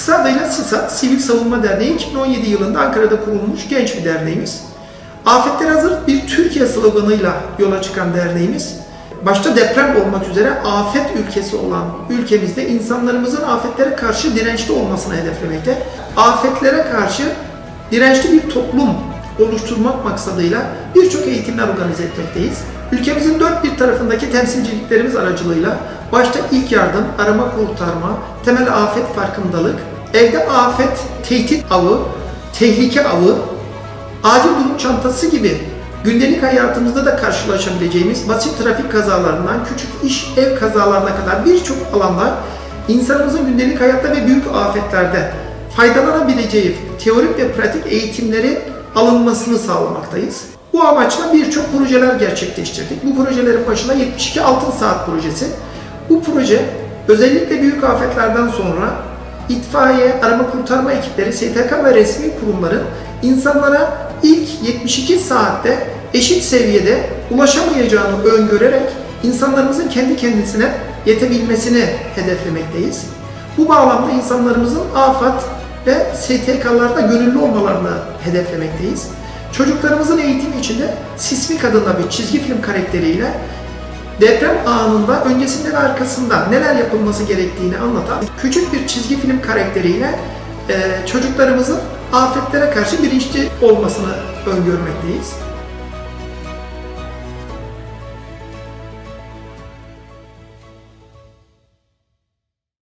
Kısa adıyla SİSAT, Sivil Savunma Derneği 2017 yılında Ankara'da kurulmuş genç bir derneğimiz. Afetler hazır bir Türkiye sloganıyla yola çıkan derneğimiz, başta deprem olmak üzere afet ülkesi olan ülkemizde insanlarımızın afetlere karşı dirençli olmasını hedeflemekte. Afetlere karşı dirençli bir toplum oluşturmak maksadıyla birçok eğitimler organize etmekteyiz. Ülkemizin dört bir tarafındaki temsilciliklerimiz aracılığıyla başta ilk yardım, arama kurtarma, temel afet farkındalık, evde afet, tehdit avı, tehlike avı, acil durum çantası gibi gündelik hayatımızda da karşılaşabileceğimiz basit trafik kazalarından küçük iş ev kazalarına kadar birçok alanda insanımızın gündelik hayatta ve büyük afetlerde faydalanabileceği teorik ve pratik eğitimleri alınmasını sağlamaktayız. Bu amaçla birçok projeler gerçekleştirdik. Bu projelerin başına 72 Altın Saat projesi. Bu proje özellikle büyük afetlerden sonra itfaiye, arama kurtarma ekipleri, STK ve resmi kurumların insanlara ilk 72 saatte eşit seviyede ulaşamayacağını öngörerek insanlarımızın kendi kendisine yetebilmesini hedeflemekteyiz. Bu bağlamda insanlarımızın AFAD ve STK'larda gönüllü olmalarını hedeflemekteyiz. Çocuklarımızın eğitimi içinde Sismik adında bir çizgi film karakteriyle deprem anında öncesinde ve arkasında neler yapılması gerektiğini anlatan küçük bir çizgi film karakteriyle e, çocuklarımızın afetlere karşı bilinçli olmasını öngörmekteyiz.